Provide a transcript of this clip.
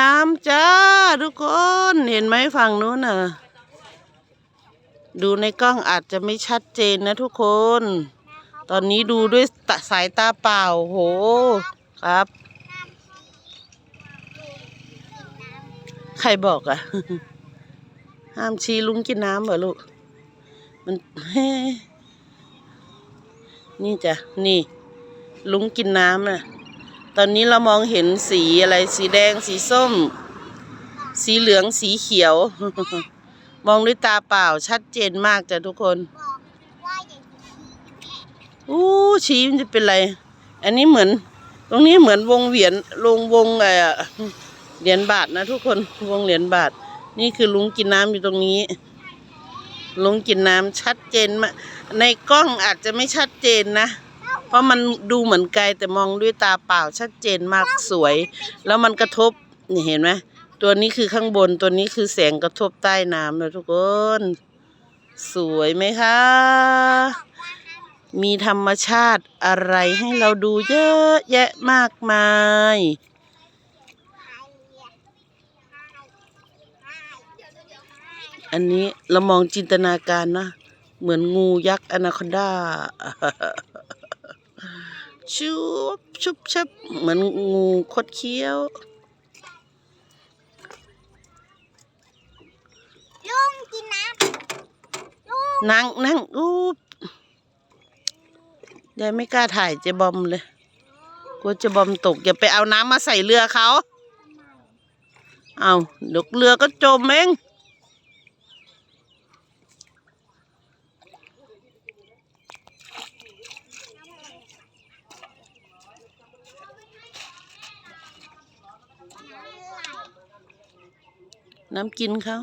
น้ำจ้าทุกคนเห็นไหมฝั่งนู้นน่ะ ดูในกล้องอาจจะไม่ชัดเจนนะทุกคน ตอนนี้ดูด้วยสายตาเปล่าโหครับ ใครบอกอะห้ามชี้ลุงกินน้ำเหรอลูก มันนี่จ้ะ นี่ ลุงกินน้ำน่ะ ตอนนี้เรามองเห็นสีอะไรสีแดงสีส้ม สีเหลืองสีเขียว มองด้วยตาเปล่าชัดเจนมากจ้ะทุกคนอู้ชี้มันจะเป็นไร อันนี้เหมือน ตรงนี้เหมือนวงเหวียนลงวงไอ้อะเหรียญบาทนะทุกคนวงเหรียญบาท นี่คือลุงกินน้ำอยู่ตรงนี้ ลุงกินน้ำชัดเจนมาในกล้องอาจจะไม่ชัดเจนนะ เพราะมันดูเหมือนไกลแต่มองด้วยตาเปล่าชัดเจนมากสวย แล้วมันกระทบนี่เห็นไหมตัวนี้คือข้างบนตัวนี้คือแสงกระทบใต้น้ำนะทุกคน สวยไหมคะ มีธรรมชาติอะไรให้เราดูเยอะแยะมากมายอันนี้เรามองจินตนาการนะ เหมือนงูยักษ์อนาคอนดา ชุบชุบชับเหมือนงูคดเคี้ยว ลุงกินน้ำลุงนั่งนั่งอู้ยายไม่กล้าถ่ายเจบอมเลยกลัวเจบอมตก อย่าไปเอาน้ำมาใส่เรือเขา เอาเดี๋ยวเรือก็จมเอง น้ำกินเขา